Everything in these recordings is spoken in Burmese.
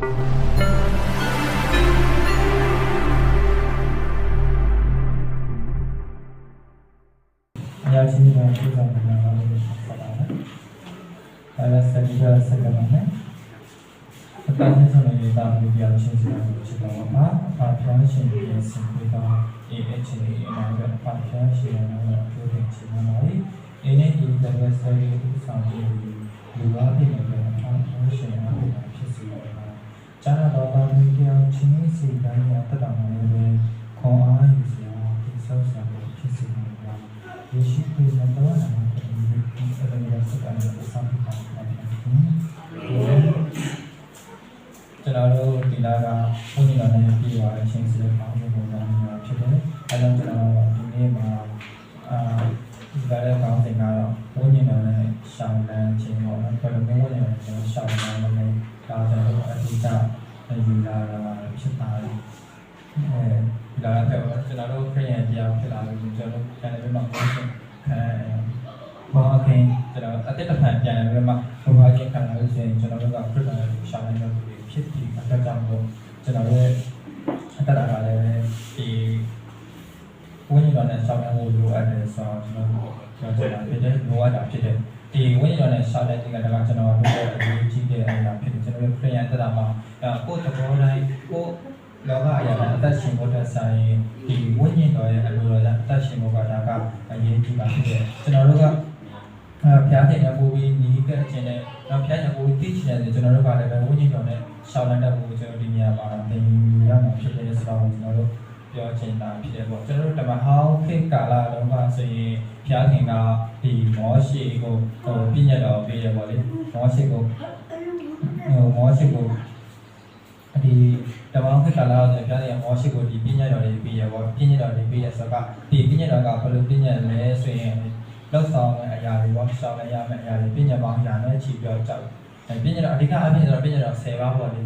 အရာရှိမှပြုဆောင်နေတာလို့ဆက်ပါမယ်။ဒါလည်းစက်ကြဆက်ကပါမယ်။အတန်းဆုံးနေတဲ့တာဝန်ပြော ကျန်တော့တာဝန်ပြောင်းချင်းစီတိုင်းရတတ်တာမှလည်းခေါင်းအားယူစရာဒီဆောက်စရာဖြစ်စီနေတာ။ယေရှုခရစ်တော်တော်နာမတော်ကိုဒီစရရစကန်ကိုစံပြပါမယ်။ကျွန်တော်တို့ဒီလာကဘုန်းကြီးတော်နဲ့ပြည်ပါအချင်းစီပေါင်းမှုပုံစံမျိုးဖြစ်တယ်။အဲကြောင့်ကျွန်တော်ဒီနေ့မှာအာဒီလာတဲ့ကောင်းစဉ်ကတော့ဘုန်းကြီးတော်နဲ့ရှောင်းလန်းခြင်းပေါ့နော်။ဘယ်လိုမျိုးလဲကျွန်တော်ရှောင်းလန်းလို့လည်း ဒါကျွန်တော်အတိအကျယူလာတာဖြစ်ပါတယ်။အဲဒီလာတဲ့ကျွန်တော်တို့ခရစ်ယာန်တရားဖြစ်လာလို့ကျွန်တော်တို့ကျန်တဲ့ဘက်မှာဘုန်းကြီးအဲဘောခင်ကျွန်တော်အတိတ်တစ်ဖန်ပြန်ပြီးမှဘုရားရှင်ခံလာလို့ရှိရင်ကျွန်တော်တို့ကခရစ်တော်ကိုရှောင်းလန်းလို့ဖြစ်ပြီးအတွက်ကြောင့်မို့ကျွန်တော်ရဲ့အတ္တကလည်းဒီဝိညာဉ်တော်နဲ့ရှောင်းလန်းဖို့လိုအပ်တယ်ဆိုတော့ကျွန်တော်ပြောချင်တာဖြစ်တယ်လိုအပ်တာဖြစ်တယ် ဒီဝိညာဉ်တော်နဲ့ရှောင်းလန်းခြင်းကဒါကကျွန်တော်တို့ရဲ့အရေးကြီးတဲ့အရာဖြစ်တယ်ကျွန်တော်တို့ခရစ်ယာန်တက်တာမှာကိုယ်သဘောတိုင်းကိုယ်လောကအရာအသက်ရှင်ဖို့တက်ဆိုင်ဒီဝိညာဉ်တော်ရဲ့အလိုတော်အသက်ရှင်ဖို့ကဒါကအရေးကြီးပါဖြစ်တယ်ကျွန်တော်တို့ကအဲဖျားတဲ့ပိုးပြီးညီးကပ်ခြင်းနဲ့တော့ဖျားတဲ့ပိုးပြီးသိချင်တယ်ကျွန်တော်တို့ကလည်းပဲဝိညာဉ်တော်နဲ့ရှောင်းလန်းတဲ့ပိုးကျွန်တော်ဒီနေရာမှာသင်ယူရမှာဖြစ်တယ်ဆိုတော့ကျွန်တော်တို့ ပြောချင်တာဖြစ်တယ်ပေါ့ကျွန်တော်တို့ဓမ္မဟောင်းခေတ်ကာလတုန်းကဆိုရင်ဖျားခင်ကဒီမောရှိကိုဟိုပြညတ်တော်ပေးရပေါ့လေမောရှိကိုဟိုမောရှိကိုဒီဓမ္မဟောင်းခေတ်ကာလဆိုဖျားခင်မောရှိကိုဒီပြညတ်တော်လေးပေးရပေါ့ပြညတ်တော်လေးပေးရဆိုတော့ဒီပြညတ်တော်ကဘယ်လိုပြညတ်လဲဆိုရင်လောက်ဆောင်တဲ့အရာတွေပေါ့ရှောင်းရရမယ့်အရာတွေပြညတ်ပေါင်းရာနဲ့ချီပြောကြောက်အဲပြညတ်တော်အဓိကအဖြစ်ဆိုတော့ပြညတ်တော်10ပါးပေါ့လေ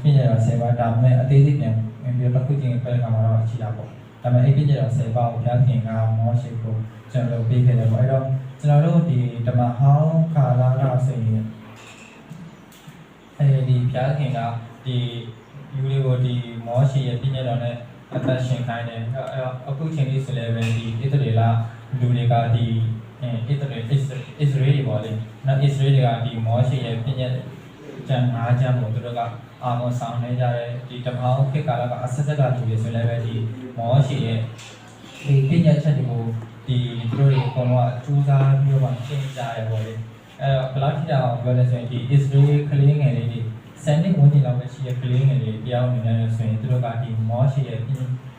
ပြညတ်တော်10ပါးဒါပေမဲ့အသေးစိတ်ပြန်ပြီးတော့တစ်ခုချင်းပြတဲ့ခါမှာတော့ချီတာပေါ့ဒါပေမဲ့အဲ့ပြညတ်တော်10ပါးကိုဘုရားခင်ကမောရှိကိုကျွန်တော်တို့ပေးခဲ့တယ်ပေါ့အဲ့တော့ကျွန်တော်တို့ဒီဓမ္မဟောင်းကာလကဆိုရင်အဲဒီဘုရားခင်ကဒီယူလေးကိုဒီမောရှိရဲ့ပြညတ်တော်နဲ့အသက်ရှင်ခိုင်းတယ်အဲ့တော့အခုချိန်လေးဆိုလည်းပဲဒီဣသရေလလူတွေကဒီအဲဣသရေလဣသရေလပေါ့လေနော်ဣသရေလတွေကဒီမောရှိရဲ့ပြညတ်ကျန်၅ကျမ်းကိုသူတို့က အာမဆောင်နေကြတယ်ဒီဓမ္မဟောင်းခေတ်ကာလကအဆက်ဆက်ကလူတွေဆိုလည်းပဲဒီမောရှိရဲ့ဒီပြညတ်ချက်တွေကိုဒီသူတို့တွေအကုန်လုံးကစူးစမ်းပြီးတော့ရှင်းကြရပေါ့လေအဲ့တော့ဘယ်လောက်ထိတောင်ပြောလဲဆိုရင်ဒီ Israel ကလေးငယ်လေးတွေစံနစ်ဝင်နေလောက်ပဲရှိတဲ့ကလေးငယ်လေးတရားဝင်နေတယ်ဆိုရင်သူတို့ကဒီမောရှိရဲ့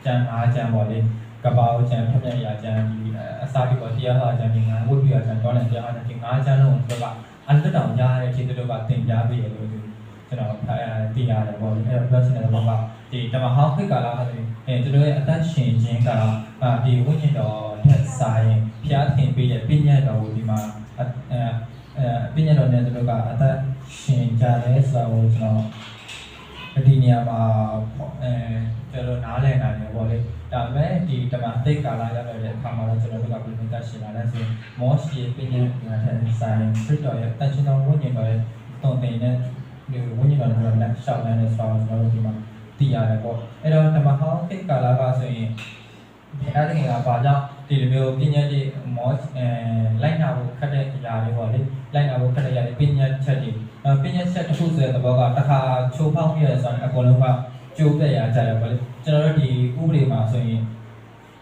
ကျန်အားကျန်ပေါ့လေကပောက်ကျန်ဖြတ်ဖြတ်ရာကျန်ဒီအစာတိပေါ်တရားဟာကျန်ဒီငါဝိပ္ပယကျန်တော့လည်းတရားဟာကျန်ဒီငါးကျန်လုံးကိုသူတို့ကအလွတ်တောင်ကြားတဲ့အချိန်သူတို့ကသင်ကြားပေးရလို့ ကျွန်တော်အဲသိရတယ်ပေါ့လေအဲ့တော့ပြောချင်တဲ့ဘောကဒီဓမ္မဟောင်းခေတ်ကာလဆိုရင်အဲသူတို့ရဲ့အသက်ရှင်ခြင်းကဒီဝိညာဉ်တော်ထက်ဆိုင်ဖျားသင်ပေးတဲ့ပညာတော်ကိုဒီမှာအဲအဲပညာတော်နဲ့သူတို့ကအသက်ရှင်ကြတယ်ဆိုတော့ကျွန်တော်ဒီနေရာမှာအဲကျွန်တော်နားလည်နိုင်တယ်ပေါ့လေဒါပေမဲ့ဒီဓမ္မသိက္ကာလရောက်တဲ့အခါမှာတော့ကျွန်တော်တို့ကဘယ်လိုသက်ရှင်လာလဲဆိုရင်မောရှိရဲ့ပညာတော်ထက်ဆိုင်ခရစ်တော်ရဲ့တန်ရှင်တော်ဝိညာဉ်တော်ရဲ့တုံ့တင်တဲ့ ဒီဝိညာဉ်တော်နဲ့ရှောက်လန်းတဲ့ဆောင်းကျွန်တော်တို့ဒီမှာသိရတယ်ပေါ့အဲ့တော့ဓမ္မဟောင်းသိက္ကာလကဆိုရင်အဲ့ဒီကဘာကြောင့်ဒီလိုမျိုးပညာတွေမောအဲလိုက်နာဖို့ခက်တဲ့အရာတွေပေါ့လေလိုက်နာဖို့ခက်တဲ့အရာတွေပညာချက်တွေပညာချက်တစ်ခုဆိုတဲ့သဘောကတစ်ခါချိုးဖောက်ပြရဆိုရင်အကုန်လုံးကကျိုးပြရကြတယ်ပေါ့လေကျွန်တော်တို့ဒီဥပဒေမှာဆိုရင်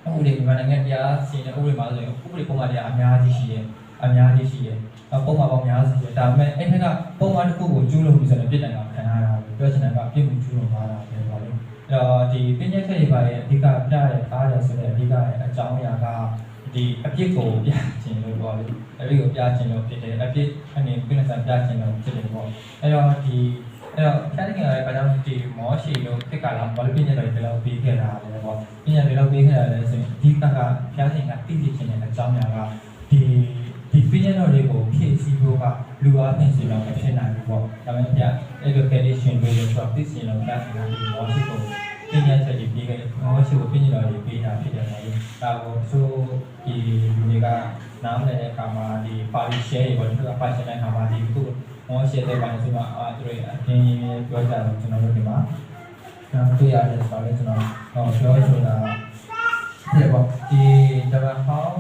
ဥပဒေမြန်မာနိုင်ငံတရားစီရင်ဥပဒေမှာဆိုရင်ဥပဒေပုံမှန်တရားအများကြီးရှိတယ်အများကြီးရှိတယ် ပုံမှန်ပေါင်းများရှိတယ်ဒါပေမဲ့အဲ့ထက်ကပုံမှန်တစ်ခုကိုကျူးလွန်ပြီးဆိုရင်ပြစ်ဒဏ်ကခံရတာပြောချင်တာကပြစ်မှုကျူးလွန်သွားတာပဲပေါ့လေအဲ့တော့ဒီပညာချက်တွေပါရဲ့အဓိကပြရထားတယ်ဆိုတဲ့အဓိကအကြောင်းအရာကဒီအပြစ်ကိုပြခြင်းလို့ပေါ့လေအပြစ်ကိုပြခြင်းလို့ဖြစ်တယ်အပြစ်အနေပြည့်စုံပြခြင်းလို့ဖြစ်တယ်ပေါ့အဲ့တော့ဒီအဲ့တော့ဖြတ်တဲ့ကလည်းဘာကြောင့်ဒီမောရှိလို့ဖြစ်ကလာဘာလို့ပြညာတွေဒီလောက်ပြီးခဲ့တာလဲပေါ့ပြညာတွေလောက်ပြီးခဲ့တာလဲဆိုရင်အဓိကကဖြတ်တဲ့ကသိသိခြင်းရဲ့အကြောင်းအရာကဒီ ဒီပြညာတော်တွေကိုဖြည့်ဆည်းဖို့ကလူအားဖြင့်စီတော့မဖြစ်နိုင်ဘူးပေါ့ဒါပေမဲ့ပြအဲ့လို condition တွေဆိုတော့သိစီလုံးကဒီမောရှိကိုပညာချက်တွေပြီးခဲ့မောရှိကိုပညာတော်တွေပြီးတာဖြစ်တယ်ပေါ့လေဒါကိုသူဒီလူတွေကနားမလည်တဲ့အခါမှာဒီ party share တွေပေါ့ဒီက party share တဲ့အခါမှာဒီခုမောရှိတဲ့ပိုင်းဆိုမှအာသူတို့အတင်းကြီးပြောကြတယ်ကျွန်တော်တို့ဒီမှာနောက်တွေ့ရတယ်ဆိုတော့ကျွန်တော်ဟောပြောဆိုတာဒီပေါ့ဒီတပတ်ဟောင်း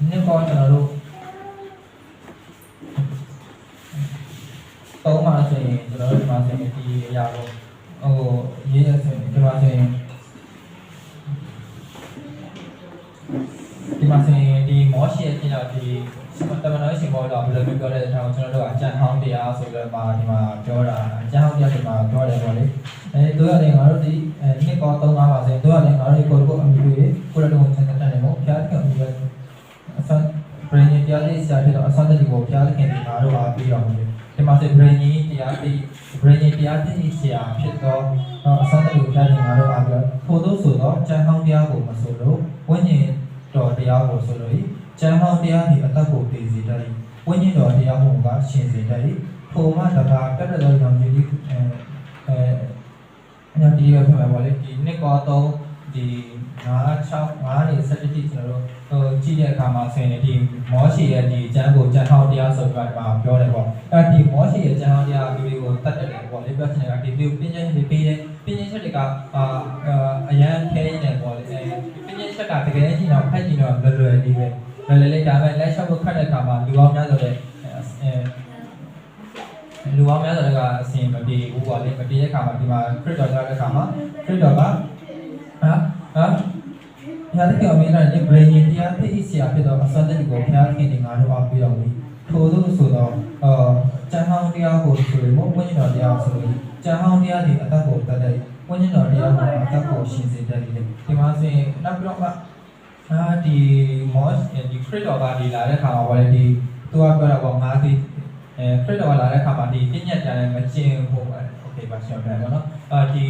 ဒီနေ့ပေါ်ကျွန်တော်တို့သုံးပါဆိုရင်ကျွန်တော်တို့ဒီမှာဆိုရင်ဒီအရာကိုဟိုရေးရဆိုရင်ဒီမှာဆိုရင်ဒီမှာဆိုရင်ဒီမောရှိရဲ့ပြင်တော့ဒီတမန်တော်ရှင်ဘောတော့ဘယ်လိုမျိုးပြောလဲကျွန်တော်တို့ကအကြံဟောင်းတရားဆိုပြီးတော့မှဒီမှာပြောတာအကြံဟောင်းတရားဒီမှာပြောတယ်ပေါ့လေအဲတို့ရတယ်ငါတို့ဒီအဲနှစ်ကောသုံးပါပါဆိုရင်တို့ရတယ်ငါတို့ကိုယ့်ကိုအမိတွေကိုယ်တော်ကိုစံတတ်တယ်ပေါ့ဖျားတဲ့အမိပဲအစပရိညတ ရားလေးဆရာဖြစ်တော့အစတတိကိုဖျားခင်ဒီငါတို့အားပြီးတော့မယ်ဒီမှာဆိုပရိညတရားတိပရိညတရားတိဆရာဖြစ်တော့အစတတိကိုဖျားခင်ငါတို့အားပြီးတော့ထို့သောဆိုတော့ကြံဟောင်းတရားကိုမဆိုလို့ဝိညာဉ်တော်တရားကိုဆိုလို့ကျမ်းဟောင်းတရားဒီအသက်ကိုတည်စေတတ်၏ဝိညာဉ်တော်တရားမှုကရှင်စေတတ်၏ထိုမှတပါတက်တဲ့တော်ကြောင့်ဒီအဲအဲအညာဒီရဖြစ်မှာပေါ့လေဒီနှစ်ကောတော့ဒီ 9 6 9နေ17တိကျွန်တော်တို့ဟိုကြည့်တဲ့အခါမှာဆိုရင်ဒီမောရှိရဲ့ဒီကျမ်းကိုကျမ်းဟောင်းတရားဆိုပြီးတော့ပြောတယ်ပေါ့အဲဒီမောရှိရဲ့ကျမ်းဟောင်းတရားဒီလေးကိုတတ်တယ်ပေါ့လေပြောချင်တာကဒီလိုပညာရှင်တွေပေးတယ်ပညာရှင်တွေကအာအရန်ခဲနေတယ်ပေါ့လေပညာချက်ကတကယ်ကြည့်တော့ဖတ်ကြည့်တော့လွယ်လွယ်လေးပဲလွယ်လွယ်လေးဒါပေမဲ့လက်ရှော့ကိုခတ်တဲ့အခါမှာလူအောင်များဆိုတဲ့အဲလူအောင်များဆိုတဲ့ကအစင်မပြေဘူးပေါ့လေမပြေတဲ့အခါမှာဒီမှာ crit တော်ကြားတဲ့အခါမှာ crit တော်ကဟာဟာ ညာတိကအမင်းနဲ့ brain တရားသိအစီအဖြစ်တော့အစတဲ့ကိုဘုရားခင်ဒီငါတို့အားပြီးတော်မူထို့သောဆိုတော့အာကျမ်းဟောင်းတရားကိုဆိုရင်ဘုန်းကြီးတော်တရားဆိုရင်ကျမ်းဟောင်းတရားဒီအတတ်ကိုတတ်တဲ့ဝိညာဉ်တော်တရားကိုအတတ်ကိုရှင်းစေတတ်တယ်ဒီမှာဆိုရင်နောက်ပြီးတော့မှ အာဒီမော့ဒီခရစ်တော်ကဒီလာတဲ့ခါမှာဘာလဲဒီသူကပြောတာပေါ့ငါဒီအဲခရစ်တော်ကလာတဲ့ခါမှာဒီပြည့်ညတ်ကြတယ်မကျင်ဘူးโอเคပါရှင်းပြန်ပါတော့အာဒီ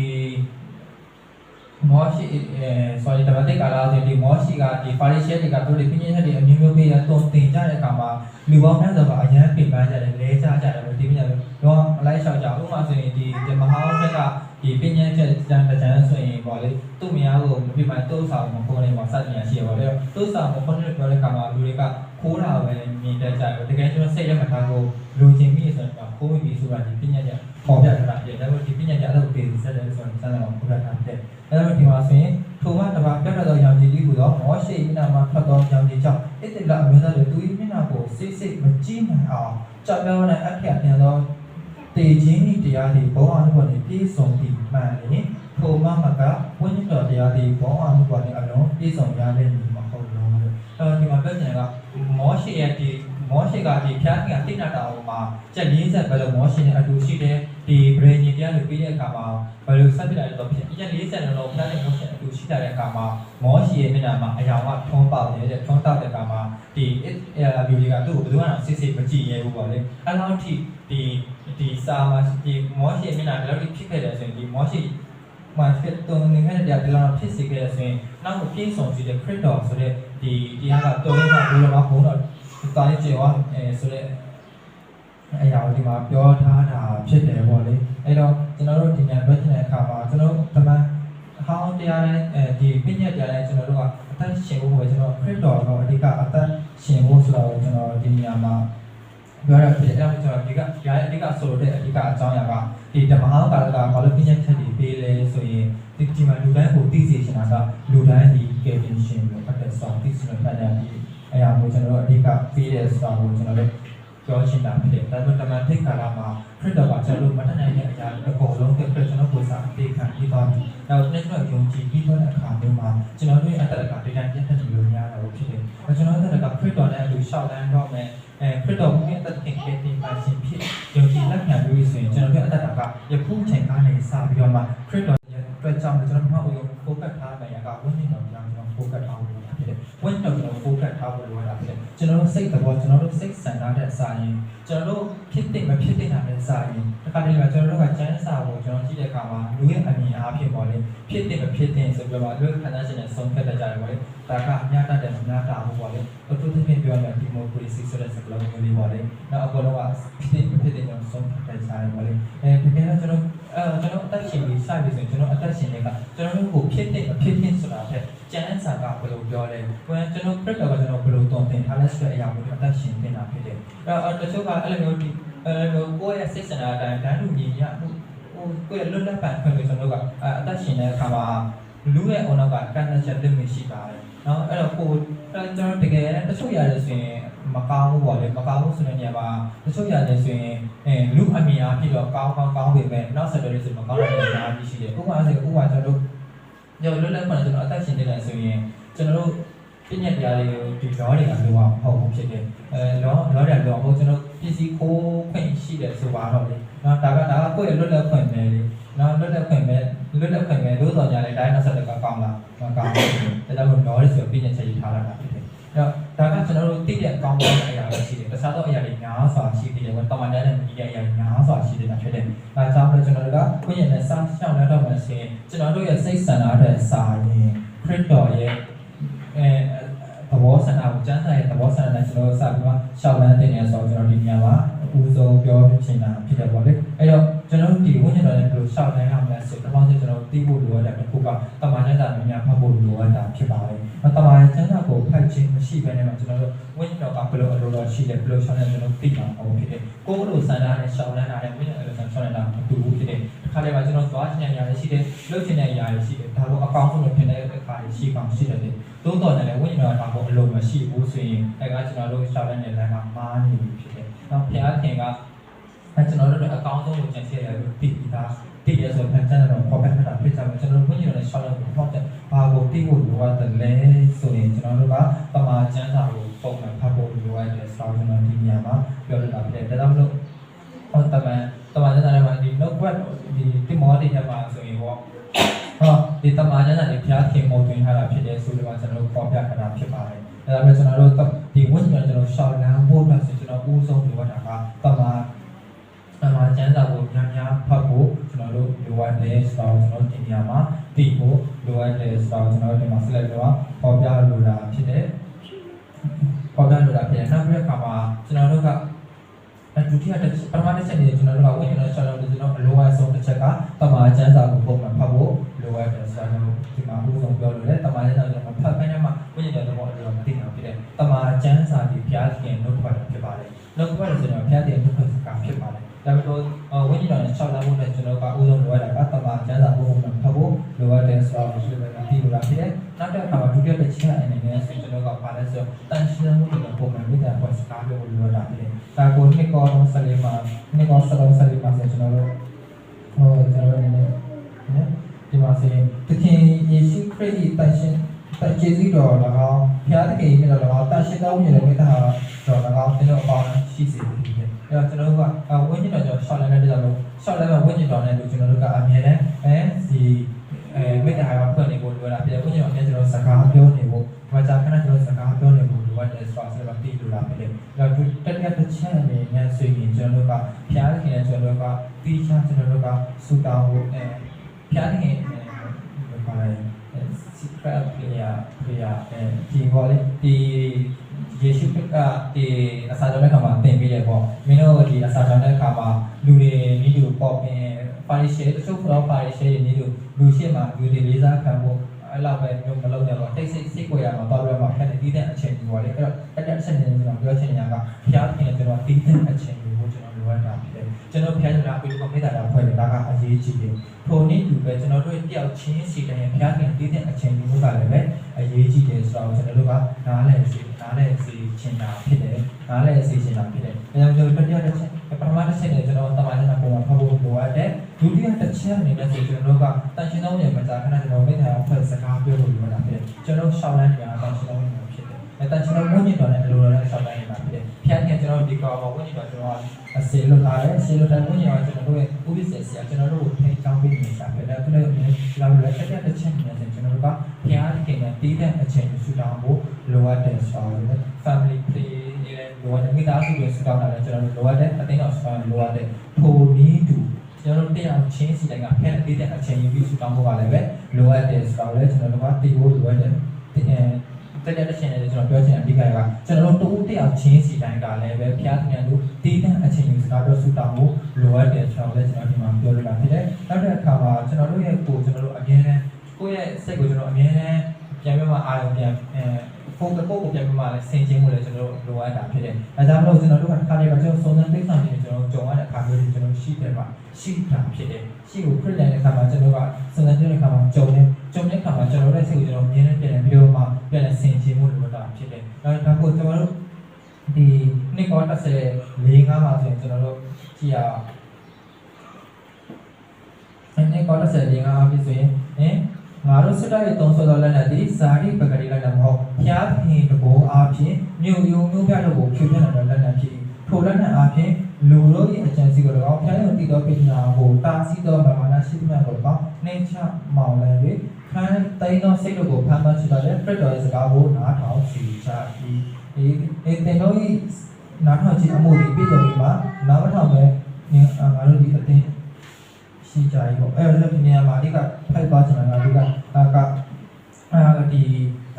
မောရှိအဲ sorry တမန်တိတ်ကာလာဆိုဒီမောရှိကဒီပါရီရှဲတွေကသူတို့ပြည့်ညတ်တွေအမျိုးမျိုးပေးရတုံတင်ကြတဲ့ခါမှာလူပေါင်းများစွာကအရန်ပြင်ပန်းကြတယ်လဲကြကြတယ်ဒီပြည့်ညတ်တော့အလိုက်လျှောက်ကြဥပမာဆိုရင်ဒီဒီမဟာဘက်ကဒီပြည့်ညတ်ချက်တန်တန်ဆိုရင်ပေါ့လေသူ့မယားကိုမပြမတိုးဆောင်မခေါ်နေပါစတင်ရရှိရပါလေတိုးဆောင်မခေါ်နေပြောတဲ့ခါမှာလူတွေကခိုးတာပဲမြင်တတ်ကြတယ်တကယ်ကျွန်တော်စိတ်လက်မထားကိုလူချင်းပြီးဆိုတော့ခိုးပြီးဆိုတာဒီပြည့်ညတ်ချက်ပေါ်ပြတာပြတယ်ဒါပေမဲ့ဒီပြည့်ညတ်ချက်အဲ့လိုတည်စက်တယ်ဆိုတော့စမ်းတော့ခေါ်တာပြတ ယ်အဲ့တော့ဒီမှာဆိုရင်ထိုမှတပါပြတ်တော့ရောင်ကြီးကြီးဟူသောမောရှိမျက်နှာမှာထွက်သောရောင်ကြီးကြောင့်ဣတိလအမျိုးသားတွေသူ၏မျက်နှာကိုစိတ်စိတ်မကြည့်နိုင်အောင်ကြောက်ပြောင်းတဲ့အဖျက်ပြန်သောတေခြင်းဤတရားဒီဘုံအနုဘော်နှင့်ပြည့်စုံပြီးမှန်လျင်ထိုမှမကဝိညာဉ်တော်တရားဒီဘုံအနုဘော်နှင့်အလုံးပြည့်စုံရလိမ့်မည်မဟုတ်လို့အဲဒီမှာပြည့်စုံကမောရှိရဲ့ဒီမောရှိကဒီဖျားကတိဏတာဟိုမှာကျက်40ဘယ်လိုမောရှိနဲ့အတူရှိတဲ့ ဒီ brain ကြီးတရားကိုပြီးတဲ့အခါမှာဘယ်လိုဆက်ပြလိုက်တော့ဖြစ်ကျက်40လုံးဖျားတဲ့မောရှိအတူရှိတဲ့အခါမှာမောရှိရဲ့မျက်နှာမှာအယောင်ကထုံးပေါက်နေတဲ့ထုံးတောက်တဲ့အခါမှာဒီအဲဗီဒီယိုကသူ့ကိုဘယ်သူမှစစ်စစ်မကြည့်ရဲဘူးပေါ့လေအဲလောက်ထိဒီဒီစာမှာဒီမောရှိရဲ့မျက်နှာဘယ်လောက်ထိဖြစ်ခဲ့တယ်ဆိုရင်ဒီမောရှိမှာဖြစ်တုံနေခဲ့တဲ့တရားဒီလောက်ဖြစ်စေခဲ့တဲ့ဆိုရင်နောက်ကိုပြင်းဆောင်စီတဲ့ crypto ဆိုတဲ့ဒီတရားကတော်တော်များဘယ်လိုမှဘုံတော့တားကျေဝအဲဆိုတဲ့ အရာကိုဒီမှာပြောထားတာဖြစ်တယ်ပေါ့လေအဲ့တော့ကျွန်တော်တို့ဒီညဘက်တဲ့အခါမှာကျွန်တော်တို့တမန်ဟောင်းတရားနဲ့အဲဒီပညာတရားနဲ့ကျွန်တော်တို့ကအသက်ရှင်ဖို့ပဲကျွန်တော် crypto တော့အဓိကအသက်ရှင်ဖို့ဆိုတော့ကျွန်တော်ဒီနေရာမှာပြောရဖြစ်တယ်အဲ့တော့ကျွန်တော်ဒီကဒီအဓိကဆိုလို့တဲ့အဓိကအကြောင်းအရာကဒီဓမ္မဟောင်းကာလကဘာလို့ပညာချက်တွေပေးလဲဆိုရင်ဒီဒီမှာလူတိုင်းကိုသိစေချင်တာကလူတိုင်းဒီကယ်တင်ရှင်လို့အသက်ဆောင်သိစလို့ဖတ်တဲ့ဒီအရာကိုကျွန်တော်တို့အဓိကပေးတဲ့ဆိုတာကိုကျွန်တော်တို့ ပြောချင်တာဖြစ်တယ်ဒါပေမဲ့တမန်ထိတ်ကာလမှာခရစ်တော်ကကျွန်တော်တို့မတတ်နိုင်တဲ့အရာအကုန်လုံးကကျွန်တော်ကိုစားအသေးခံပြီးသွားပြီ။နောက်နေ့ကျွန်တော်ယုံကြည်ပြီးသွားတဲ့အခါမျိုးမှာကျွန်တော်တို့ရဲ့အတ္တကဒေတာပြတ်တက်လို့များတာဖြစ်တယ်။ကျွန်တော်တို့ကခရစ်တော်နဲ့အတူရှောက်လန်းတော့မယ်အဲခရစ်တော်ရဲ့အတ္တခင်ခင်တင်ပါခြင်းဖြစ်ယုံကြည်လက်ခံပြီးဆိုရင်ကျွန်တော်တို့အတ္တကယခုချိန်ကနေစပြီးတော့မှခရစ်တော်ရဲ့အတွက်ကြောင့်ကျွန်တော်တို့ကဖိုကတ်ထားမယ်ကဝိညာဉ်တော်ကြောင့်ကျွန်တော်ဖိုကတ်ထားဖို့ဖြစ်တယ်။ဝိညာဉ်တော်ကျွ န်တော်ဖိုကတ်ထားဖို့လိုတာဖြစ်တယ်။ကျွန်တော်တို့စိတ်သဘောကျွန်တော်တို့စိတ်ဆန္ဒတဲ့အစာရင်ကျွန်တော်တို့ဖြစ်တဲ့မဖြစ်တဲ့နာနဲ့စာရင်တခါတလေကကျွန်တော်တို့ကကျန်းစာကိုကျွန်တော်ကြည့်တဲ့အခါမှာလူရဲ့အမြင်အားဖြင့်ပေါ့လေဖြစ်တဲ့မဖြစ်တဲ့ဆိုပြီးတော့လူခန္ဓာရှင်နဲ့ဆုံးဖြတ်တတ်ကြတယ်ပေါ့လေဒါကအများတတ်တယ်မများတာဘူးပေါ့လေအထူးသဖြင့်ပြောရင်ဒီမိုကရေစီဆိုတဲ့စကားလုံးမျိုးလေးပေါ့လေနောက်အပေါ်တော့ဖြစ်တဲ့မဖြစ်တဲ့ကျွန်တော်ဆုံးဖြတ်တတ်ကြတယ်ပေါ့လေအဲတကယ်တော့ကျွန်တော် အဲကျွန်တော်အသက်ရှင်ပြီးစပြီးဆိုရင်ကျွန်တော်အသက်ရှင်တွေကကျွန်တော်တို့ကိုဖြစ်တဲ့မဖြစ်တဲ့ဆိုတာထက်ကျန်းစာကဘယ်လိုပြောလဲကိုယ်ကျွန်တော်ပြတ်တော့ကျွန်တော်ဘယ်လိုတုံ့တင်ထားလဲဆိုတဲ့အရာကိုအသက်ရှင်နေတာဖြစ်တယ်အဲ့တော့တချို့ကအဲ့လိုမျိုးဒီအဲ့လိုကိုယ့်ရဲ့စိတ်ဆန္ဒအတိုင်းတန်းတူညီမျှမှုဟိုကိုယ့်ရဲ့လွတ်လပ်ပန်ခွင့်ကိုကျွန်တော်တို့ကအသက်ရှင်တဲ့အခါမှာလူရဲ့အုံနောက်ကတန်တဲ့ချက်လက်မရှိပါတယ်နော်အဲ့တော့ကိုအဲ့ကျွန်တော်တကယ်တချို့ရတယ်ဆိုရင် မကောင်းဘူးပေါ့လေမကောင်းဘူးဆိုတဲ့နေရာမှာတချို့ရတယ်ဆိုရင်အဲလူအမြင်အားဖြစ်တော့ကောင်းကောင်းကောင်းပေမဲ့နောက်ဆက်တွဲလို့ဆိုမကောင်းတဲ့နေရာကြီးရှိတယ်ဥပမာဆိုဥပမာကျွန်တော်တို့ညလွတ်လပ်ပန်ကျွန်တော်အသက်ရှင်နေတဲ့ဆိုရင်ကျွန်တော်တို့ပြည့်ညက်တရားတွေကိုဒီလောတွေကလိုအောင်မဟုတ်ဘူးဖြစ်တယ်အဲလောလောတွေလောဟုတ်ကျွန်တော်ပစ္စည်းခိုးခွင့်ရှိတယ်ဆိုပါတော့လေနော်ဒါကဒါကကိုယ့်ရဲ့လွတ်လပ်ခွင့်ပဲလေနော်လွတ်လပ်ခွင့်ပဲလွတ်လပ်ခွင့်ပဲလို့တော့ညာလေတိုင်းနောက်ဆက်တကကောင်းလားမကောင်းဘူးဒါကြောင့်မို့လောတွေဆိုပြည့်ညက်ချက်ရေးထားတာဖြစ် တယ်အဲ့တော့ဒါကကျွန်တော်တို့သိတဲ့ကောင်းတဲ့အရာတွေရှိတယ်တခြားသောအရာတွေများစွာရှိသေးတယ်ဘာတမန်တဲ့နဲ့မကြီးတဲ့အရာတွေများစွာရှိနေတာဖြစ်တယ်ဒါကြောင့်မို့ကျွန်တော်တို့ကကိုယ့်ရဲ့နဲ့စားရှောင်းရတော့မှဆိုရင်ကျွန်တော်တို့ရဲ့စိတ်ဆန္ဒတဲ့စာရင်ခရစ်တော်ရဲ့အဲသဘောဆန္ဒကိုကျမ်းစာရဲ့သဘောဆန္ဒနဲ့ကျွန်တော်စပြီးမှရှောက်လန်းတင်နေဆိုတော့ကျွန်တော်ဒီနေရာမှာ အဦးဆုံးပြောချင်တာဖြစ်တယ်ပေါ့လေအဲ့တော့ကျွန်တော်ဒီဝိညာဉ်တော်နဲ့ဘယ်လိုရှောက်လန်းရမလဲဆိုတော့ပထမဆုံးကျွန်တော်သိဖို့လိုအပ်တဲ့တစ်ခုကတမန်ကျမ်းစာများများဖတ်ဖို့လိုအပ်တာဖြစ်ပါတယ်။တမန်ကျမ်းစာကိုဖတ်ခြင်းမရှိဘဲနဲ့မှကျွန်တော်တို့ဝိညာဉ်တော်ကဘယ်လိုအလိုတော်ရှိတယ်ဘယ်လိုရှောက်လန်းကျွန်တော်သိမှာမဟုတ်ဖြစ်တယ်။ကိုယ်လိုဆန္ဒနဲ့ရှောက်လန်းတာနဲ့ဝိညာဉ်အလိုဆန္ဒရှောက်လန်းတာမတူဘူးဖြစ်တယ်။ခါလေးမှာကျွန်တော်သွားချင်တဲ့အရာတွေရှိတယ်၊လုပ်ချင်တဲ့အရာတွေရှိတယ်။ဒါတော့အကောင်းဆုံးလို့ထင်တဲ့အခါတွေရှိကောင်းရှိတယ်လေ။သို့တော်လည်းဝိညာဉ်တော်ကဘာလို့အလိုမရှိဘူးဆိုရင်အဲကကျွန်တော်တို့ရှောက်လန်းတဲ့လမ်းကမားနေပြီဖြစ်တယ်။ နောက်ဘုရားခင်ကအဲကျွန်တော်တို့အကောင်းဆုံးကိုကျင့်စေရတယ်လို့ပြီးပြီးသားတည်ရဆိုဖန်ဆန်းတော့ပေါ်ပတ်တာဖြစ်ကြမယ်ကျွန်တော်တို့ဝိညာဉ်တော်နဲ့ရှောက်လန်းဖို့ဟုတ်တယ်ဘာကိုတည်ဖို့လိုအပ်တယ်လဲဆိုရင်ကျွန်တော်တို့ကတမာကျမ်းစာကိုပုံမှန်ဖတ်ဖို့လိုအပ်တယ်ဆိုတော့ကျွန်တော်ဒီနေရာမှာပြောရတာဖြစ်တယ်ဒါကြောင့်မလို့ဟောတမန်တမန်ကျမ်းစာထဲမှာဒီ note web ဒီတိမောတွေထဲမှာဆိုရင်ဟောဟောဒီတမန်ကျမ်းစာတွေဘုရားခင်ပုံသွင်းထားတာဖြစ်တယ်ဆိုတော့ကျွန်တော်တို့ပေါ်ပြထားတာဖြစ်ပါတယ်ဒါကြောင့်ကျွန်တော်တို့ဒီဝိညာဉ်တော်ကျွန်တော်ရှောက်လန်းဖို့အတွက်ဆို ကျွန်တော်ဦးဆုံးလိုအပ်တာကတမန်အမှကျမ်းစာကိုများများဖတ်ဖို့ကျွန်တော်တို့လိုအပ်တယ်ဆိုတော့ကျွန်တော်ဒီနေရာမှာသိဖို့လိုအပ်တယ်ဆိုတော့ကျွန်တော်ဒီမှာ select တော့ပေါ်ပြလိုတာဖြစ်တယ်ပေါ်ပြလိုတာဖြစ်တယ်နောက်ပြီးအခါမှာကျွန်တော်တို့ကအဒုတိယတစ်ပထမတစ်ချက်နေကျွန်တော်တို့ကဝိညာဉ်တော်ရှောင်းလို့ကျွန်တော်အလိုအဆုံးတစ်ချက်ကတမန်ကျမ်းစာကိုပုံမှန်ဖတ်ဖို့လိုအပ်တယ်ဆိုတော့ဒီမှာဥဆုံးပြောလို့လေတမန်ကျမ်းစာကိုဖတ်ခိုင်းမှဝိညာဉ်တော်တော့အလိုမသိတာဖြစ်တယ်တမန်ကျမ်းစာဒီဘုရားခင်နှုတ်ပတ် ဖြစ်ပါတယ်နှုတ်ပတ်ဆိုတော့ဘုရားခင်နှုတ်ပတ်စကားဖြစ်ပါတယ်ဒါပေမဲ့ဝိညာဉ်တော်နဲ့ရှောက်လာဖို့နဲ့ကျွန်တော်ကဥဆုံးလိုရတာကတမန်ကျမ်းစာဘုံဘုံဖတ်ဖို့လိုအပ်တယ်ဆိုတော့ဒီလိုပဲဒီလိုလားဖြစ်တယ်နောက်တစ်ခါမှာဒုတိယတစ်ချက်အနေနဲ့ဆိုကျွန်တော်ကပါလဲဆိုတန်ရှင်းမှုတွေပုံမှန်မိသားဖွဲ့စကားပြောလို့လိုတာဖြစ်တယ်ဒါကိုနှစ်ကောဆလီမာနှစ်ကောဆလောဆလီမာဆိုကျွန်တော်တို့ဟိုကျွန်တော်တို့နေနော်ဒီမှာဆိုရင်တခင်ယေရှုခရစ်၏တန်ရှင်းတန် ကျေးဇူးတော်၎င်းဘုရားသခင်၏မြတ်တော်၎င်းတန်ရှင်းသောဝိညာဉ်တော်မိသားတော်၎င်းကျွန်တော်အပေါင်းရှိစေပါသည်အဲ့တော့ကျွန်တော်တို့ကဝိညာဉ်တော်ကျွန်တော်ရှောက်လန်းတဲ့ကြောင့်လို့ရှောက်လန်းမှာဝိညာဉ်တော်နဲ့လို့ကျွန်တော်တို့ကအမြဲတမ်းအဲဒီအဲမေတ္တာဟာဖွင့်နေဖို့လိုတာပြည်ဝိညာဉ်တော်နဲ့ကျွန်တော်စကားပြောနေဖို့မကြာခဏကျွန်တော်စကားပြောနေဖို့လိုအပ်တယ်ဆိုတော့ဆက်ပြီးလိုတာဖြစ်တယ်။ဒါတို့တက်တက်တစ်ချက်အနေနဲ့ဆိုရင်ကျွန်တော်တို့ကဖျားခင်နဲ့ကျွန်တော်တို့ကတီးချကျွန်တော်တို့ကစူတောင်းဖို့အဲဖျားခင်အဲဘာလဲ secret prayer prayer အဲဒီဘောလေဒီယေရှုခရစ်ကဒီအစာကြောင့်တဲ့ခါမှာသင်ပေးတယ်ပေါ့မင်းတို့ဒီအစာကြောင့်တဲ့ခါမှာလူတွေနီးလူပေါ့ပင်ပါရီရှယ်တချို့ကတော့ပါရီရှယ်နီးလူလူရှိမှလူတွေလေးစားခံဖို့အဲ့လောက်ပဲမျိုးမလုပ်ရတော့တိတ်ဆိတ်စိတ်ကိုရမှာတော့ရမှာဖက်နေတည်တဲ့အချိန်ကြီးပေါ့လေအဲ့တော့အဲ့တဲ့အချိန်ကြီးကျွန်တော်ပြောချင်တာကဘုရားခင်ကျွန်တော်တည်တဲ့အချိန်ကြီးကိုကျွန်တော်လိုအပ်တာဖြစ်တယ် ကျွန်တော်ဘုရားရှင်ကပြီးတော့မေတ္တာတော်ဖွဲ့တယ်ဒါကအရေးကြီးတယ်ထိုနည်းတူပဲကျွန်တော်တို့တယောက်ချင်းစီတိုင်းဘုရားခင်တည်တဲ့အချိန်ကြီးမျိုးကလည်းပဲအရေးကြီးတယ်ဆိုတော့ကျွန်တော်တို့ကနားလည်စီနားလည်စီချင်တာဖြစ်တယ်နားလည်စီချင်တာဖြစ်တယ်ဒါကြောင့်ကျွန်တော်တတိယတစ်ချက်ပထမတစ်ချက်နဲ့ကျွန်တော်တမန်ကျမ်းပုံမှာဖတ်ဖို့လိုအပ်တယ်ဒုတိယတစ်ချက်အနေနဲ့ဆိုကျွန်တော်တို့ကတန်ရှင်းသောဉာဏ်မကြာခဏကျွန်တော်မိသားစုဖွဲ့စကားပြောလို့လိုတာဖြစ်တယ်ကျွန်တော်ရှောင်းလန်းနေတာတန်ရှင်းသောဉာဏ်ဖြစ်တယ်အဲတန်ရှင်းသောဉာဏ်တော်နဲ့အလိုလိုရှောင်းလန်းနေတာဖြစ်တယ်ဖျက်ခင်ကျွန်တော် ဒီကောင်မှာဝိညာဉ်တော်ကျွန်တော်အစေလွတ်လာတယ်အစေလွတ်တဲ့ဝိညာဉ်တော်ကျွန်တော်တို့ရဲ့ဥပ္ပစေဆရာကျွန်တော်တို့ကိုထိန်းချောင်းပေးနေတာဖြစ်တယ်ဒါလည်းလာလို့တစ်ချက်တစ်ချက်နဲ့ကျွန်တော်တို့ကဖျားခင်နဲ့တည်တဲ့အချိန်ဆူတောင်းဖို့လိုအပ်တယ်ဆိုတော့ family play လိုအပ်တဲ့မိသားစုတွေဆူတောင်းတာလည်းကျွန်တော်တို့လိုအပ်တဲ့အသိတော်ဆူတောင်းလိုအပ်တဲ့ထိုနည်းတူကျွန်တော်တို့တရားချင်းစီတိုင်းကဖက်တည်တဲ့အချိန်ယူပြီးဆူတောင်းဖို့ကလည်းပဲလိုအပ်တယ်ဆိုတော့လည်းကျွန်တော်တို့ကတည်ဖို့လိုအပ်တယ်အဲ တက်တဲ့ချင်းလည်းကျွန်တော်ပြောချင်အဓိကကကျွန်တော်တို့တူတယောက်ချင်းစီတိုင်းကလည်းပဲဖျားခင်တို့တည်တဲ့အချိန်ယူစကားပြောဆူတောင်းဖို့လိုအပ်တယ်ဆိုတော့လည်းကျွန်တော်ဒီမှာပြောလိုတာဖြစ်တယ်နောက်တစ်ခါမှာကျွန်တော်တို့ရဲ့ကိုကျွန်တော်တို့အမြဲတမ်းကိုယ့်ရဲ့စိတ်ကိုကျွန်တော်အမြဲတမ်းပြန်ပြမအားရုံပြန်အဲ focus ကိုကိုပြန်ပြီးမှလည်းဆင်ခြင်မှုလည်းကျွန်တော်တို့လိုအပ်တာဖြစ်တယ်။အဲဒါကြောင့်မလို့ကျွန်တော်တို့ကတစ်ခါတည်းကကျွန်တော်စုံစမ်းသိဆောင်နေကျွန်တော်ကြုံရတဲ့အခါမျိုးတွေကျွန်တော်ရှိတယ်ပါရှိတာဖြစ်တယ်။ရှိကို print တဲ့အခါမှာကျွန်တော်ကစုံစမ်းတဲ့အခါမှာကြုံနေ ကြုံတဲ့အခါမှာကျွန်တော်တို့ရဲ့စိတ်ကိုကျွန်တော်မြင်နေပြန်ပြီးတော့မှပြန်ဆင်ခြင်မှုလိုအပ်တာဖြစ်တယ်။ဒါဒါကိုကျွန်တော်တို့ဒီနှစ်ကော30 4 5မှာဆိုရင်ကျွန်တော်တို့ကြည့်ရအောင်။နှစ်ကော30 4 5ဖြစ်ဆိုရင်ဟင်ငါတို့စတိုက်သုံးဆွဲတော်လက်နဲ့ဒီဇာတိပဂတိလိုက်တာမဟုတ်ဖျားဖင်တဘောအားဖြင့်မြို့ယုံမြို့ပြတို့ကိုဖြူပြလာတဲ့လက်နဲ့ဖြစ်ထိုလက်နဲ့အားဖြင့်လူတို့၏အကြံစီကိုတော့ဖျားရုံတည်သောပညာကိုတာစီသောဗမာနာရှိသမျှကိုတော့နှိမ့်ချမောင်လည်း၍ ခံတိုင်းသောစိတ်တို့ကိုဖမ်းသွားချတဲ့ဖရက်တော်ရဲ့စကားကိုနားထောင်စီချ၏ဒီဒီတင်တို့၏နားထောင်ခြင်းအမှုတွေပြည့်စုံပြီးမှနားမထောင်ပဲငါတို့ဒီအတင်းရှိကြပြီပေါ့အဲ့တော့ဒီနေရာမှာအဓိကဖိုက်သွားချင်တာကအဓိကအာကအာဒီ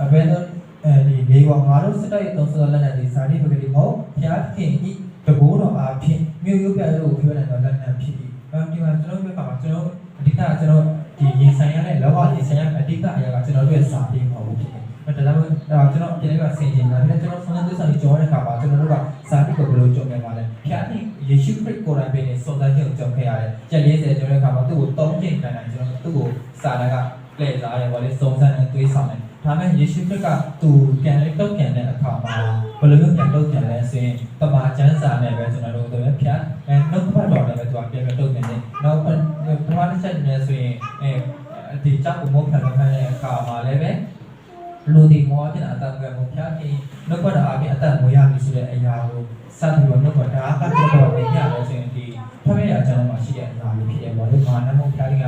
အဘယ်တော့အဲဒီလေးကငါတို့စတိုက်သုံးစလက်နဲ့ဒီဇာတိပဂတိမောဖျားခင်ဤတဘောတော်အားဖြင့်မြို့ရုပ်ပြလို့ပြောတဲ့တော့လက်နက်ဖြစ်ပြီးအဲဒီမှာကျွန်တော်တို့ပြောပါကျွန်တော်အဓိကကျွန်တော် ဒီရင်ဆိုင်ရတဲ့လောကရင်ဆိုင်ရအဓိကအရာကကျွန်တော်တို့ရဲ့စာပြေမဟုတ်ဘူးဖြစ်တယ်အဲ့ဒါလည်းကျွန်တော်ပြန်ပြီးဆင်ခြင်တာဒါကျွန်တော်ဆုံးတဲ့သစ္စာကိုကြောတဲ့အခါမှာကျွန်တော်တို့ကစာတိကိုဘယ်လိုကြုံနေမှာလဲဖျားခင်ယေရှုခရစ်ကိုယ်တိုင်ပဲနေစုံစမ်းခြင်းကိုကြုံခဲ့ရတယ်။ကျက်40ကျော်တဲ့အခါမှာသူ့ကိုသုံးကျင့်ခံနိုင်ကျွန်တော်သူ့ကိုစာတကလှည့်စားတယ်ဗောလေစုံစမ်းနေတွေးဆောင်တယ်။ ဒါပေမဲ့ယေရှုခရစ်ကသူပြန်လေးတုတ်ပြန်တဲ့အခါမှာဘယ်လိုမျိုးပြန်တုတ်ပြန်လဲဆိုရင်တမန်ကျမ်းစာနဲ့ပဲကျွန်တော်တို့တို့ဖျားအဲနှုတ်ကပတ်တော်နဲ့ပဲသူကပြန်ပြန်တုတ်ပြန်တယ်။နောက်ပထမတစ်ချက်နဲ့ဆိုရင်အဲဒီကြောက်ကိုမောခံလုပ်ခိုင်းတဲ့အခါမှာလည်းပဲလူဒီမောတဲ့အတန်ကမောဖျားပြီးနှုတ်ကပတ်တော်အပြင်အတန်မွေရပြီဆိုတဲ့အရာကိုစပြီးတော့နှုတ်ကပတ်ဒါကတော့ဝင်ရတယ်ဆိုရင်ဒီဖခင်ရအကြောင်းမှာရှိတဲ့အရာလေးဖြစ်တယ်ဗောလေမာနမောဖျားက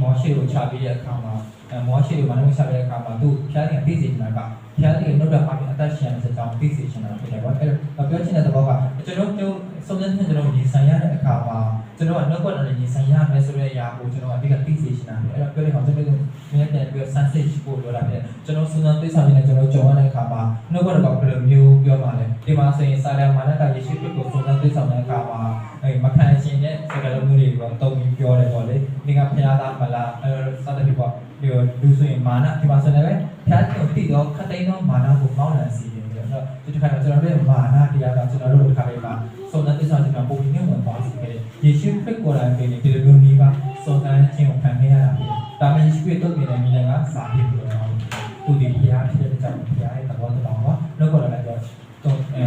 မောရှိကိုချပေးတဲ့အခါမှာအဲ မောရှိကိုမာနမောချပေးတဲ့အခါမှာသူဖျားကသိစေချင်တာကဖျားကနှုတ်တော်အပြင်အသက်ရှင်တဲ့ကြောင်းသိစေချင်တာဖြစ်တယ်ဗောအဲ့တော့ပြောချင်တဲ့သဘောကကျွန်တော်တို့စုံစမ်းတဲ့ကျွန်တော်ရင်ဆိုင်ရတဲ့အခါမှာကျွန်တော်ကနှုတ်ကပတ်တော်နဲ့ရင်ဆိုင်ရမယ်ဆိုတဲ့အရာကိုကျွန်တော်အဓိကသိစေချင်တာဖြစ်အဲ့တော့ပြောတဲ့အခါကျွန်တော်တို့မြင်တဲ့ပြီး sunset ရှိဖို့လိုတာဖြစ်ကျွန်တော်စုံစမ်းသိဆောင်နေတဲ့ကျွန်တော်ကြုံရတဲ့အခါမှာနှုတ်ကပတ်တော်ကဘယ်လိုမျိုးပြောမှလဲဒီမှာဆိုရင်စာလမာနကယေရှုခရစ်ကိုစုံစမ်းသိဆောင်တဲ့အခါမှာအဲမခံရှင်တဲ့စကားလုံးမျိုးတွေကိုတုံ့ပြီးပြောတယ်ပေါ့လေဒီကဖျားသားမလားအဲစသဖြင့်ပေါ့ ဒီလူဆိုရင်မာနဒီမှာဆိုလည်းပဲဖျားကိုတိတော့ခတ်သိမ်းသောမာနကိုမောင်းလန်စီတယ်ဆိုတော့ဒီတစ်ခါတော့ကျွန်တော်တို့မာနတရားကကျွန်တော်တို့တစ်ခါလေးမှာစုံစမ်းသိဆောင်ခြင်းကပုံပြီးဝင်သွားစီခဲ့တယ်ယေရှုခရစ်ကိုယ်တိုင်ပဲဒီလိုမျိုးကြီးပါစုံစမ်းခြင်းကိုခံခဲ့ရတာဖြစ်ဒါမှယေရှုခရစ်တုတ်ပြတဲ့မိလည်းကစာဖြစ်ပြီးတော့သူဒီဖျားဖြစ်တဲ့ကြောင့်ဖျားရဲ့သဘောတရားပါနောက်တော့လည်းပြောတော့အဲ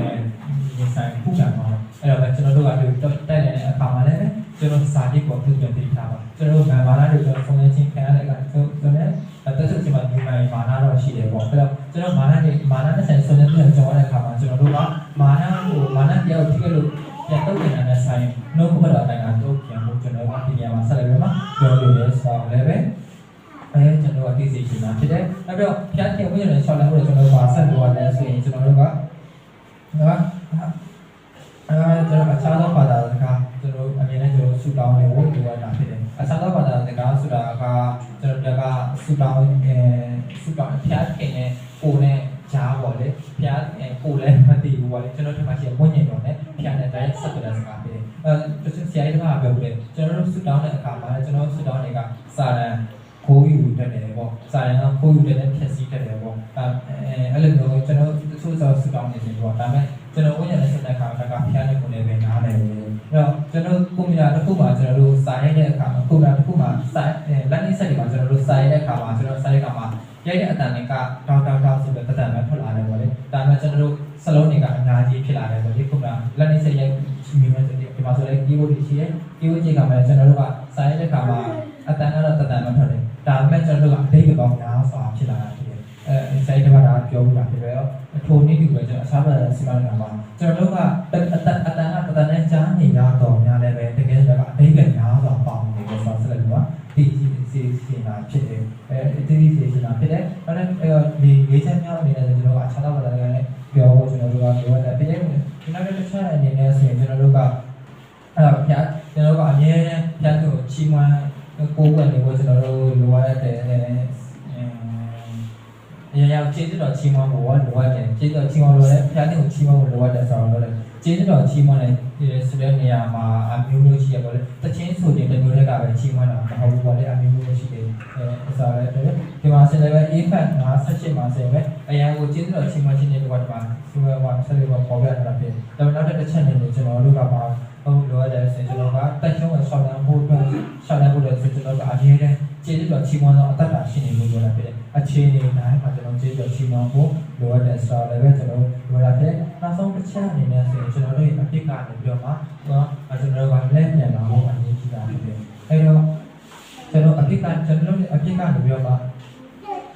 ရင်ဆိုင်ခုခံပါအဲ့တော့ကျွန်တော်တို့ကဒီတိုက်နေတဲ့အခါမှာလည်းကျွန်တော်စာတိကိုသူပြန်တည်ထားပါကျွန်တော်ဗမာလာတွေကျွန်တော်ဖုန်းနဲ့ချင်းခံရတဲ့ကဆိုဆိုနေအသက်ဆုံးချိန်မှာဒီမှာမာနာတော့ရှိတယ်ပေါ့အဲ့တော့ကျွန်တော်မာနာတွေမာနာနဲ့ဆိုင်ဆုံးတဲ့ပြန်ကြောင်းတဲ့အခါမှာကျွန်တော်တို့ကမာနာကိုမာနာတယောက်ထိခဲ့လို့ပြန်တော့ပြန်တဲ့ဆိုင်နှုတ်ကပတ်တော်တိုင်းကတော့ပြန်ဖို့ကျွန်တော်ကဒီနေရာမှာဆက်လက်ပြီးမှပြောလို့ရဆိုတော့လည်းပဲအဲကျွန်တော်ကသိစေချင်တာဖြစ်တယ်အဲ့တော့ဖြတ်တင်ဝင်ရတဲ့ဆောင်းလည်းကျွန်တော်ကဆက်လို့ရတယ်ဆိုရင်ကျွန်တော်တို့က နော်အဲကျွန်တော်အခြားသောဘာသာစကားကျွန်တော်အမြင်နဲ့ကျွန်တော်ဆူတောင်းနေဖို့လိုအပ်တာဖြစ်တယ်အခြားသောဘာသာစကားဆိုတာကကျွန်တော်ကဆူတောင်းအဲဆူတောင်းဖြတ်ခင်နဲ့ကိုနဲ့ကြားပေါ့လေဖြတ်အဲကိုလည်းမသိဘူးပေါ့လေကျွန်တော်ဒီမှာရှိဝိညာဉ်တော်နဲ့ဖြတ်နဲ့တိုင်းဆက်သွယ်တဲ့စကားဖြစ်တယ်အဲဆရာကြီးကပြောတယ်ကျွန်တော်တို့ဆူတောင်းတဲ့အခါမှာကျွန်တော်ဆူတောင်းတွေကစာရန်ခိုးယူတတ်တယ်ပေါ့စာရန်ကခိုးယူတတ်တဲ့ဖြည့်ဆည်းတတ်တယ်ပေါ့အဲအဲ့လိုမျိုးကျွန်တော်တချို့ဆိုဆူတောင်းနေတယ်ပေါ့ဒါပေမဲ့ကျွန်တော်ဝိညာဉ်နဲ့ဆက်တဲ့အခါကဖျားတဲ့ကိုလည်းပဲနားတယ်အဲ့တော့ကျွန်တော်ကွန်ပျူတာတစ်ခုမှာကျွန်တော်တို့စာရိုက်တဲ့အခါမှာကွန်ပျူတာတစ်ခုမှာစာလက်နေဆက်တွေမှာကျွန်တော်တို့စာရိုက်တဲ့အခါမှာကျွန်တော်စာရိုက်တဲ့အခါမှာရိုက်တဲ့အတန်တွေကတောင်းတောင်းတောင်းဆိုပြီးတတန်ပဲထွက်လာတယ်ပေါ့လေဒါပေမဲ့ကျွန်တော်တို့စလုံးတွေကအ များကြီးဖြစ်လာတယ်ပေါ့ဒီကွန်ပျူတာလက်နေဆက်ရိုက်မိမယ်ဆိုဒီမှာဆိုလည်း keyboard တွေရှိတယ် keyboard ကြီးကမှကျွန်တော်တို့ကစာရိုက်တဲ့အခါမှာအတန်ကတော့တတန်ပဲထွက်တယ်ဒါပေမဲ့ကျွန်တော်တို့ကအတိတ်ကောင်များစွာဖြစ်လာတာဖြစ်တယ်အဲ insight တွေကဒါပြောပြတာဖြစ်တယ်အထိုနည်းတူပဲကျွန်တော်အစားပါစီမံကမှာကျွန်တော်တို့ကအတန်အတန်ကတတန်နဲ့ကြားနေရတော့များလည်းပဲတကယ်တော့အတိတ်ကများစွာပေါင်းနေတယ်ဆိုတော့ဆက်လက်ပြီးဒီစီစီနာဖြစ်တယ်အဲဒီဒီစီစီနာဖြစ်တယ်အဲ့ဒါဒီလေးချက်မြောက်အနေနဲ့ကျွန်တော်ကအခြားသောဘာသာတွေနဲ့ပြောဖို့ကျွန်တော်တို့ကလိုအပ်တယ်ပြီးရင်ဒီနောက်တစ်ချက်အနေနဲ့ဆိုရင်ကျွန်တော်တို့ကအဲ့တော့ဖျားကျွန်တော်ကအမြဲဖျားကိုချီးမွမ်းကိုယ်ကွယ်နေဖို့ကျွန်တော်တို့လိုအပ်တယ်အရင်ရောက်ကျေးဇူးတော် ချီးမွမ်းဖို့လိုအပ်တယ်ကျေးဇူးတော်ချီးမွမ်းလို့လည်းဖျားကိုချီးမွမ်းဖို့လိုအပ်တယ်ဆိုတော့လည်းကျေးဇူးတော်ချီးမွမ်းတဲ့ဆိုတဲ့နေရာမှာအမျိုးမျိုးရှိရပါလေတချင်းဆိုတဲ့မျိုးတွေကပဲချီးမွမ်းတာမဟုတ်ဘူးပေါ့လေအမျိုးမျိုးရှိတယ်အဲအစားလည်းဒီမှာဆက်လည်းပဲ A ဖက်58မှာဆက်ပဲအရန်ကိုကျေးဇူးတော်ချီးမွမ်းခြင်းတွေတော့ဒီမှာဒီမှာဆက်လေးပေါ်ပေါ်ပြတာဖြစ်တယ်ဒါပေမဲ့နောက်တစ်ချက်နေလို့ကျွန်တော်တို့ကပါ ဟုတ်လိုရတယ်ဆိုကျွန်တော်ကတက်ချုံးဆောင်းလမ်းဖို့အတွက်ဆောင်းလမ်းဖို့အတွက်ကျွန်တော်ကအမြဲတမ်းကျေးဇူးတော်ချီးမွမ်းတော့အတ္တတာရှိနေလို့ပြောတာဖြစ်တယ်အခြေအနေတိုင်းမှာကျွန်တော်ကျေးဇူးတော်ချီးမွမ်းဖို့လိုအပ်တဲ့ဆောင်းလည်းပဲကျွန်တော်လိုရတဲ့နောက်ဆုံးတစ်ချက်အနေနဲ့ဆိုရင်ကျွန်တော်တို့ရဲ့အဖြစ်ကနေပြီးတော့မှကျွန်တော်ကလက်ပြန်လာဖို့အရေးကြီးတာဖြစ်တယ်အဲတော့ကျွန်တော်အဖြစ်ကကျွန်တော်တို့အဖြစ်ကနေပြီးတော့မှ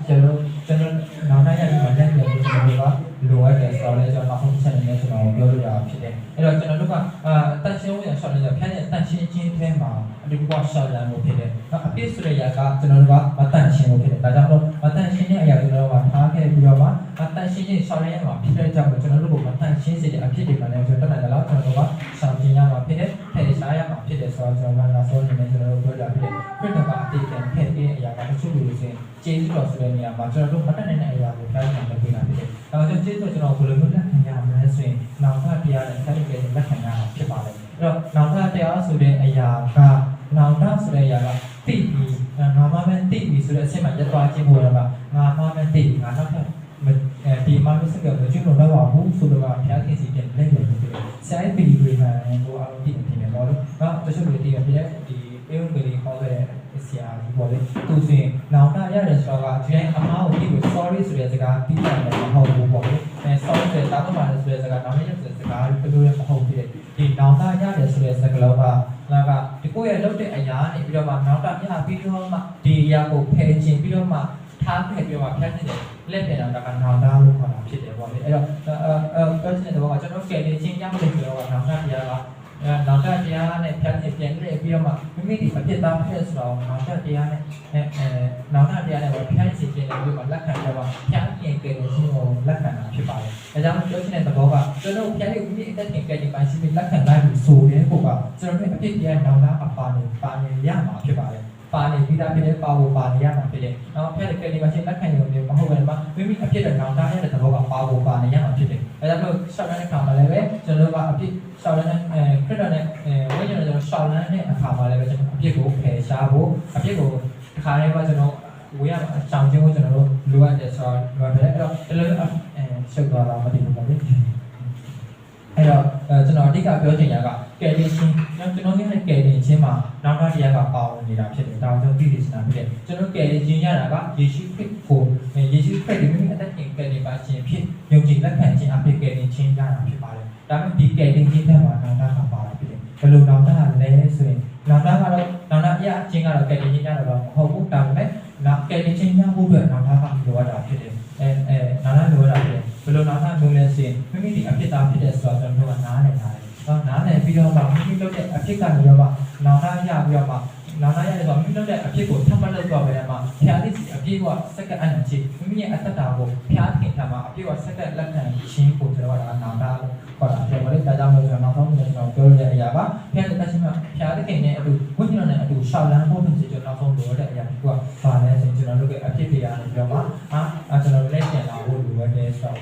ကျွန်တော်ကျွန်တော်နောက်တိုင်းရတဲ့လက်ပြန်ပြီးကျွန်တော်က လိုအပ်တဲ့ဆောင်းလည်းကျွန်တော်နောက်ဆုံးချက်အနေနဲ့ကျွန်တော်ပြောလို့ရဖြစ်တယ်အဲတော့ကျွန်တော်တို့ကအာတန်ရှင်းဝင်ဆောင်းလည်းဖြန်းတဲ့တန်ရှင်းခြင်းထဲမှာအတူတူကဆောင်းလမ်းလို့ဖြစ်တယ်နောက်အပြည့်ဆိုတဲ့ຢာကကျွန်တော်တို့ကမတန်ရှင်းလို့ဖြစ်တယ်ဒါကြောင့်မို့မတန်ရှင်းတဲ့အရာကျွန်တော်တို့ကထားခဲ့ပြီးတော့မှမတန်ရှင်းခြင်းဆောင်းလမ်းရမှာဖြစ်တဲ့ကြောင့်ကျွန်တော်တို့ကမတန်ရှင်းစေတဲ့အဖြစ်တွေကလည်းကျွန်တော်တက်တယ်လို့ကျွန်တော်တို့ကဆောင်းကျင်ရမှာဖြစ်တယ်ဖယ်ရှားရမှာဖြစ်တယ်ဆိုတော့ကျွန်တော်ကနောက်ဆုံးအနေနဲ့ကျွန်တော်တို့ပြောတာဖြစ်တယ်ခရစ်တော်ကအတိတ်ကဖယ်တဲ့အရာကတချို့လူတွေဆိုရင်ကျေးဇူးတော်ဆိုတဲ့နေရာမှာကျွန်တော်တို့မတတ်နိုင်တဲ့အရာကိုပြောင်းပြန်လုပ်ပေးတာဖြစ်တယ်။ ဒါကြောင့်ကျေးဇူးကျွန်တော်ဘယ်လိုမျိုးလက်ခံရမလဲဆိုရင်နောက်ထပ်တရားနဲ့ဆက်လက်ကြလက်ခံရအောင်ဖြစ်ပါလေ။အဲ့တော့နောက်ထပ်တရားဆိုတဲ့အရာကနောက်ထပ်ဆိုတဲ့အရာကတိပြီးငါမှမသိပြီးဆိုတဲ့အချက်မှာရက်သွားခြင်းပေါ်တော့ငါမှမသိငါနောက်ထပ်အဲဒီမှာလို့စကားကိုကျွလို့တော့ပါဘူးဆိုတော့ဘုရားခင်စီပြန်လက်ပြန်ဖြစ်တယ်။ဆိုင်ပီဂရီဟန်ကိုအားလုံးသိနေတယ်ပေါ့လို့။နော်တချို့လူတွေတည်းကဒီအေဝံဂေလိဟောတဲ့ဆရာကြီးပေါ့လေသူစင်နောင်တရတယ်ဆိုတော့ကဒီတိုင်းအမားကိုပြီးကို sorry ဆိုတဲ့စကားပြီးတယ်မဟုတ်ဘူးပေါ့လေအဲ sorry ဆိုတဲ့တာတော့ပါတယ်ဆိုတဲ့စကားနောက်နေ့ဆိုတဲ့စကားဘယ်လိုလဲမဟုတ်ဘူးဒီနောင်တရတယ်ဆိုတဲ့စကားလုံးကငါကဒီကိုရဲ့လုပ်တဲ့အရာနေပြီးတော့ မှနောင်တရပြီးတော့မှဒီအရာကိုဖယ်ခြင်းပြီးတော့မှထားခဲ့ပြီးတော့မှဖြတ်နေတယ်လက်ပြန်တော့ကနောင်တလို့ခေါ်တာဖြစ်တယ်ပေါ့လေအဲ့တော့အဲအဲပြောချင်တဲ့ဘောကကျွန်တော်ကယ်နေချင်းကြောင်းလို့ပြောတော့နောင်တတရားကအဲနောက်ထပ်တရားနဲ့ဖြတ်နေပြန်ခဲ့ပြီးတော့မှမိမိဒီအဖြစ်သားဖြစ်ဆိုတော့နောက်ထပ်တရားနဲ့အဲအဲနောက်ထပ်တရားနဲ့ဘာဖြတ်စီခြင်းနဲ့ပြီးမှလက်ခံတော့ဖြတ်ပြင်ကြတဲ့ခြင်းကိုလက်ခံတာဖြစ်ပါတယ်။ဒါကြောင့်ပြောချင်တဲ့သဘောကကျွန်တော်ဖြတ်ရပြီးအသက်ရှင်ကြတဲ့ပိုင်းရှိပြီးလက်ခံလိုက်ပြီးဆိုတဲ့ပုံကကျွန်တော်တို့အဖြစ်တရားနောက်လာအပါနေပါနေရမှာဖြစ်ပါတယ်။ပါနေပြီးသား ဖြစ်တဲ့ပါဖို့ပါနေရမှာဖြစ်တယ်။နောက်ဖြတ်တဲ့ကြတဲ့ပိုင်းရှိလက်ခံရုံမျိုးမဟုတ်ဘဲမှာမိမိအဖြစ်တဲ့နောက်သားရတဲ့သဘောကပါဖို့ပါနေရမှာဖြစ်တယ်။ဒါကြောင့်လို့ရှောက်တဲ့အခါမှာလည်းပဲကျွန်တော်တို့ကအဖြစ်ရှောက်တဲ့အဲခရစ်တော်နဲ့အဲဝိညာဉ်တော်ရှောက်လန်းတဲ့အခါမှာလည်းပဲကျွန်တော်အဖြစ်ကိုဖယ်ရှားဖို့အဖြစ်ကိုတစ်ခါတည်းကကျွန်တော်ဝေးရအကြောင်းချင်းကိုကျွန်တော်တို့လိုအပ်တယ်ဆိုတော့လိုအပ်တယ်အဲ့တော့ဒီလိုအဲရှုပ်သွားတာမသိဘူးပေါ့လေအဲ့တော့ကျွန်တော်အဓိကပြောချင်တာကကယ်တင်ခြင်းကျွန်တော်ရဲ့ကယ်တင်ခြင်းမှာနောက်တစ်တရားက ပါဝင်နေတာဖြစ်တယ်ဒါကြောင့်သိသိချင်တာဖြစ်တယ်ကျွန်တော်ကယ်တင်ခြင်းရတာကယေရှုခရစ်ကိုယေရှုခရစ်ဒီမိအသက်ရှင်ကယ်တင်ပါခြင်းဖြစ်ယုံကြည်လက်ခံခြင်းအဖြစ်ကယ်တင်ခြင်းရတာဖြစ်ပါတယ်ဒါပေမဲ့ဒီကယ်တင်ခြင်းတဲ့မှာနောက်တစ်ခါပါတာဖြစ်တယ်ဘယ်လိုနောက်တစ်ခါလဲဆိုရင်နောက်တစ်ခါတော့နောက်တစ်ခါအရာချင်းကတော့ကယ်တင်ခြင်းရတာတော့မဟုတ်ဘူးဒါပေမဲ့နောက်ကယ်တင်ခြင်းရဖို့အတွက်နောက်တစ်ခါလိုအပ်တာဖြစ်တယ်အဲအဲနောက်တစ်ခါလိုအပ်တာဖြစ်တယ်ဘယ်လိုနောက်တစ်ခါလိုလဲဆိုရင်မိမိဒီအဖြစ်သားဖြစ်တဲ့ဆိုတော့ကျွန်တော်တို့ကနားလည်တာတယ်နော်နားလည်ပြီးတော့မှမိမိလုပ်တဲ့အဖြစ်ကနေတော့မှနောက်တစ်ခါရပြီးတော့မှ နောက်သားရတယ်ဆိုမိမိလုပ်တဲ့အဖြစ်ကိုထပ်မလုပ်တော့ဘဲမှာဖျားသည့်အပြည့်ကစက္ကန့်အနံချီမိမိရဲ့အတ္တတာကိုဖျားခင်ထမှာအပြည့်ကစက္ကန့်လက်ခံခြင်းကိုကျွန်တော်ကနောက်သားလို့ခေါ်တာပြောပါလိမ့်ဒါကြောင့်မို့ကျွန်တော်နောက်ဆုံးကျွန်တော်ပြောရတဲ့အရာကဖျားတဲ့တခြင်းမှာဖျားတဲ့ခင်နဲ့အတူဝိညာဉ်နဲ့အတူရှောက်လန်းဖို့ဖြစ်စေကျွန်တော်နောက်ဆုံးလိုတဲ့အရာကဘာလဲဆိုရင်ကျွန်တော်တို့ကအဖြစ်တရားနဲ့ပြောမှာအာကျွန်တော်လက်ကျန်လာဖို့လိုအပ်တဲ့ဆောက်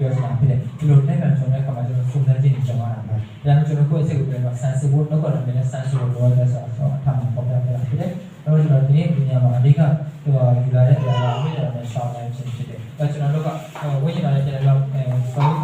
ပြောချင်တာဖြစ်တယ်ဒီလိုနဲ့ပြန်ဆုံးတဲ့အခါမှာကျွန်တော်စုံစမ်းကြည့်နေကြမှာပါဒါကြောင့်ကျွန်တော်ကိုယ့်အစိတ်ကိုပြန်တော့ဆန်စစ်ဖို့တော့ကတော့လည်းဆန်စစ်ဖို့လိုအပ်တဲ့ဆိုတော့အထမှာပေါ်ပြပြတာဖြစ်တယ်အဲ့တော့ကျွန်တော်ဒီနေ့ဒီညမှာအဓိကဟိုယူလာတဲ့အရာကဝိညာဉ်နဲ့ရှောင်းလိုက်ခြင်းဖြစ်တယ်အဲကျွန်တော်တို့ကဝိညာဉ်နဲ့ကျွန်တော်တို့အဲဆောင်း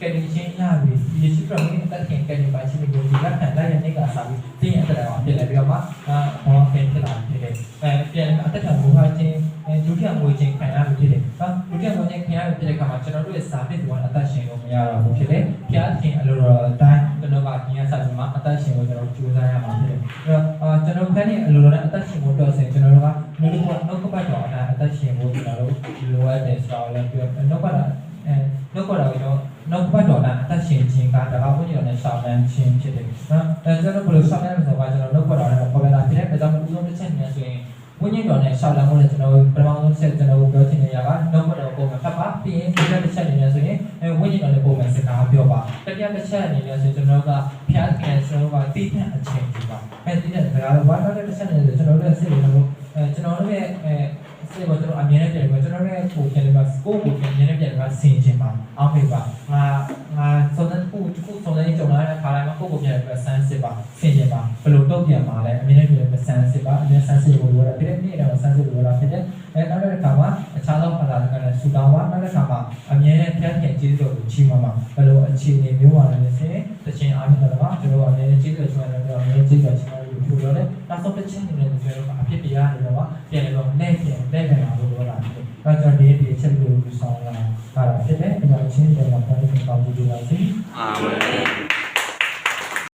ကယ်တင်ခြင်းရပြီ ယေရှုခရစ်ရဲ့အသက်ရှင်ကယ်တင်ပါခြင်းကိုဒီလက်ခံလိုက်တဲ့နေ့ကစပြီးတင်းအတ္တတော်ဖြစ်လာပြီးတော့မှအာဘောခင်ဖြစ်လာဖြစ်တယ်အဲပြန်အတ္တတော်ဘုရားခြင်းအဲဒုတိယငွေချင်းခံရလို့ဖြစ်တယ်ဟာဒုတိယငွေချင်းခံရလို့ဖြစ်တဲ့အခါမှာကျွန်တော်တို့ရဲ့ဇာတိကအသက်ရှင်လို့မရတော့ဘူးဖြစ်တယ်ဘုရားရှင်အလိုတော်အတိုင်းကျွန်တော်ကဒီနေ့ဆက်ပြီးမှအသက်ရှင်ကိုကျွန်တော်ကြိုးစားရမှာဖြစ်တယ်အဲ့တော့အာကျွန်တော်ခန်းနေအလိုတော်နဲ့အသက်ရှင်ဖို့တော့ဆိုရင်ကျွန်တော်တို့ကမျိုးတို့ကနှုတ်ကပတ်တော်အတိုင်းအသက်ရှင်ဖို့ကျွန်တော်တို့လိုအပ်တယ်ဆိုတော့လည်းပြောနှုတ်ကပတ်အဲနှုတ်ကပတ်တော် တစ်ချက်နဲ့ဆိုရင်ဝိညာဉ်တော်နဲ့ရှောင်းလန်းဖို့လည်းကျွန်တော်ပထမဆုံးချက်ကျွန်တော်ပြောချင်တဲ့ຢာကနောက်ဘက်တော်ပုံမှန်ဖတ်ပါပြီးရင်ဒီတစ်ချက်အနေနဲ့ဆိုရင်အဲဝိညာဉ်တော်နဲ့ပုံမှန်စကားပြောပါတတိယတစ်ချက်အနေနဲ့ဆိုကျွန်တော်ကဖျားခင်ဆိုတော့တိထက်အချိန်ကြီးပါအဲဒီတဲ့စကားဘာလို့တစ်ချက်အနေနဲ့ကျွန်တော်တို့ရဲ့စိတ်ကိုအဲကျွန်တော်တို့ရဲ့အဲ စေဘောကျွန်တော်အမြဲတမ်းပြန်ကျွန်တော်ရဲ့ကိုပြန်လာကိုကိုပြန်နေပြန်လာဆင်ခြင်းပါအောက်ဖေပါငါငါစုံစမ်းကိုကိုစုံစမ်းကြုံလာတဲ့ခါတိုင်းမှာကိုကိုပြန်လာဆန်းစစ်ပါဆင်ခြင်းပါဘယ်လိုတော့ပြန်ပါလဲအမြဲတမ်းပြန်ဆန်းစပါအမြဲဆန်းစစ်ဖို့လိုတာဖြစ်တယ်နေ့တော့ဆန်းစစ်ဖို့လိုတာဖြစ်တယ်အဲနောက်တစ်ခါမှာအခြားသောဘာသာတွေကလည်းဆူတောင်းပါနောက်တစ်ခါမှာအမြဲဖျက်ခင်ကျေးဇူးတော်ကိုချီးမွမ်းပါဘယ်လိုအခြေအနေမျိုးပါလဲဆိုရင်တခြင်းအားဖြင့်တော့ကျွန်တော်အမြဲကျေးဇူးတော်ချီးမွမ်းတယ်တော့အမြဲကျေးဇူးတော်ချီးမွမ်း လို့ပြောရတယ်နောက်ဆုံးတစ်ခြင်းနေတယ်ဆိုတော့အဖြစ်တရားနေတော့ပြန်လည်းတော့နဲ့ပြန်နဲ့ပြန်လာလို့ပြောတာဖြစ်တယ်အဲကျွန်တော်ဒီဒီချက်ကိုယူဆောင်လာတာဖြစ်တယ်အဲဒါချင်းတယ်မှာပြန်ပြန်ကောင်းကြည့်ပါစေအာမင်